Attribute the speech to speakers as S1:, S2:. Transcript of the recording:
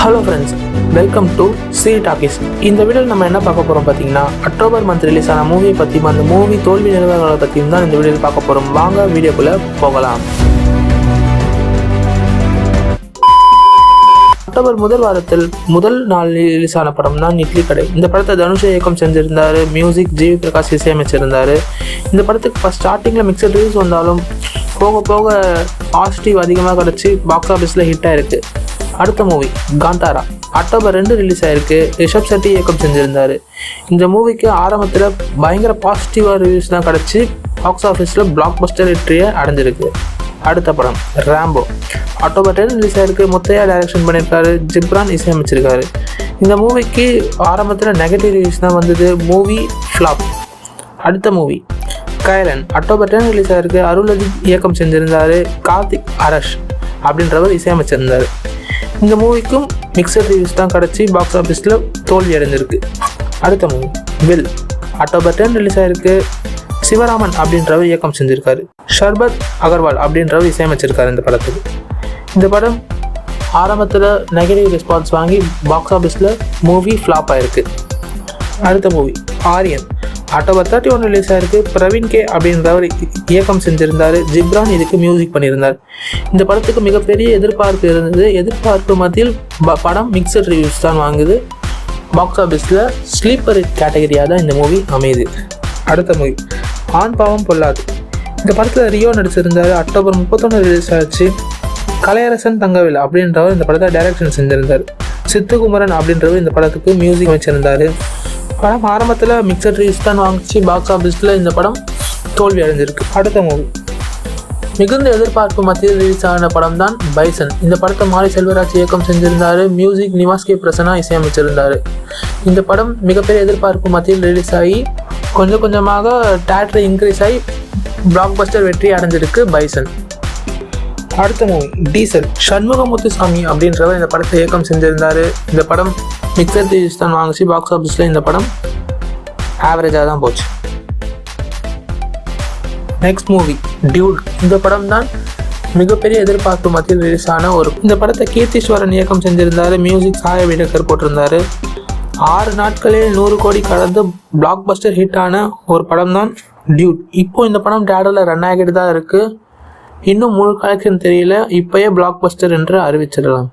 S1: Hello friends welcome to C talkies இந்த வீடியோவில் நம்ம என்ன பார்க்க போகிறோம் பார்த்தீங்கன்னா அக்டோபர் மந்த் ரிலீஸ் ஆன மூவியை பற்றியும் அந்த மூவி தோல்வி நிலவரங்களை பற்றியும் தான் இந்த வீடியோவில் பார்க்க போகிறோம் வாங்க வீடியோக்குள்ளே போகலாம். அக்டோபர் முதல் வாரத்தில் முதல் நாள் ரிலீஸ் ஆன படம் தான் இட்லி கடை. இந்த படத்தை தனுஷ் இயக்கம் செஞ்சிருந்தாரு மியூசிக் ஜிவி பிரகாஷ் இசையமைச்சிருந்தாரு. இந்த படத்துக்கு ஃபஸ்ட் ஸ்டார்டிங்கில் மிக்சட் ரிவ்யூஸ் வந்தாலும் போக போக பாசிட்டிவ் அதிகமாக கிடச்சி பாக்ஸ் ஆஃபீஸில் ஹிட் ஆயிருக்கு. அடுத்த மூவி காந்தாரா. அக்டோபர் ரெண்டு ரிலீஸ் ஆயிருக்கு. ரிஷப் செட்டி இயக்கம் செஞ்சுருந்தார். இந்த மூவிக்கு ஆரம்பத்தில் பயங்கர பாசிட்டிவாக ரிவ்யூஸ் தான் கிடச்சி பாக்ஸ் ஆஃபீஸில் பிளாக் பஸ்டர் வெற்றியை அடைஞ்சிருக்கு. அடுத்த படம் ரேம்போ அக்டோபர் டென் ரிலீஸ் ஆயிருக்கு. முத்தையா டைரக்ஷன் பண்ணியிருக்காரு. ஜிப்ரான் இசையமைச்சிருக்காரு. இந்த மூவிக்கு ஆரம்பத்தில் நெகட்டிவ் ரிவ்யூஸ் தான் வந்தது. மூவி ஃப்ளாப் அடுத்த மூவி கைரன் அக்டோபர் டென் ரிலீஸ் ஆயிருக்கு. அருளதி இயக்கம் செஞ்சிருந்தாரு. கார்த்திக் அரஷ் அப்படின்றவர் இசையமைச்சிருந்தார். இந்த மூவிக்கும் மிக்சர் ரிவ்யூஸ் தான் கிடச்சி பாக்ஸ் ஆஃபீஸில் தோல்வி அடைஞ்சிருக்கு. அடுத்த மூவி வில் அக்டோபர் டென் ரிலீஸ் ஆயிருக்கு. சிவராமன் அப்படின்றவர் இயக்கம் செஞ்சுருக்காரு. ஷர்பத் அகர்வால் அப்படின்றவர் இசையமைச்சிருக்காரு இந்த படத்துக்கு. இந்த படம் ஆரம்பத்தில் நெகட்டிவ் ரெஸ்பான்ஸ் வாங்கி பாக்ஸ் ஆஃபீஸில் மூவி ஃப்ளாப் ஆயிருக்கு. அடுத்த movie Aaryan October thirty one release ஆயிருக்கு. பிரவீன் கே அப்படின்றவர் இயக்கம் செஞ்சிருந்தாரு. ஜிப்ரான் இதுக்கு மியூசிக் பண்ணியிருந்தார். இந்த படத்துக்கு மிகப்பெரிய எதிர்பார்ப்பு இருந்தது. எதிர்பார்ப்பு மத்தியில் ப- படம் மிக்சட் ரிவ்யூஸ் தான் வாங்குது. பாக்ஸ் ஆஃபீஸில் ஸ்லீப்பர் கேட்டகரியாக தான் இந்த மூவி அமையுது. அடுத்த மூவி ஆண் பாவம் பொல்லாது. இந்த படத்தில் ரியோ நடிச்சிருந்தாரு. அக்டோபர் முப்பத்தொன்று ரிலீஸ் ஆச்சு. கலையரசன் தங்கவேல் அப்படின்றவர் இந்த படத்தை டைரக்ஷன் செஞ்சிருந்தார். சித்துகுமரன் அப்படின்றவர் இந்த படத்துக்கு மியூசிக் வச்சிருந்தார் படம் ஆரம்பத்தில் மிக்சட் ரிவ்யூஸ் தான் வாங்கிச்சு பாக்ஸ் ஆஃபீஸில் இந்த படம் தோல்வி அடைஞ்சிருக்கு. அடுத்த மூவி மிகுந்த எதிர்பார்ப்பு மத்தியில் ரிலீஸ் ஆன படம் தான் பைசன். இந்த படத்தை மாரி செல்வராஜ் இயக்கம் செஞ்சிருந்தாரு மியூசிக் நிவாஸ் கே பிரசன்னா இசையமைச்சிருந்தாரு. இந்த படம் மிகப்பெரிய எதிர்பார்ப்பு மத்தியில் ரிலீஸ் ஆகி கொஞ்சம் கொஞ்சமாக தேட்டர் இன்க்ரீஸ் ஆகி பிளாக் பஸ்டர் வெற்றி அடைஞ்சிருக்கு பைசன். அடுத்த மூவி டீசல். சண்முகமுத்துசாமி அப்படின்றவர் இந்த படத்தை இயக்கம் செஞ்சிருந்தார். இந்த படம் மிக்சர் தேஜஸ் தான் வாங்கிச்சு. பாக்ஸ் ஆஃபீஸில் இந்த படம் ஆவரேஜாக தான் போச்சு. நெக்ஸ்ட் மூவி டியூட் இந்த படம் தான் மிகப்பெரிய எதிர்பார்ப்பு மத்தியில் ரிலீஸ் ஆன ஒரு இந்த படத்தை கீர்த்தீஸ்வரன் இயக்கம் செஞ்சிருந்தாரு. மியூசிக் சாய விடக்கர் போட்டிருந்தாரு. ஆறு நாட்களில் நூறு கோடி கடந்து பிளாக் பஸ்டர் ஹிட் ஆன ஒரு படம் தான் டியூட் இப்போ இந்த படம் தேடரில் ரன் ஆகிட்டு தான் இருக்குது இன்னும் முழு கலெக்ஷன் தெரியல இப்பயே பிளாக் பஸ்டர் என்று அறிவிச்சிடலாம்.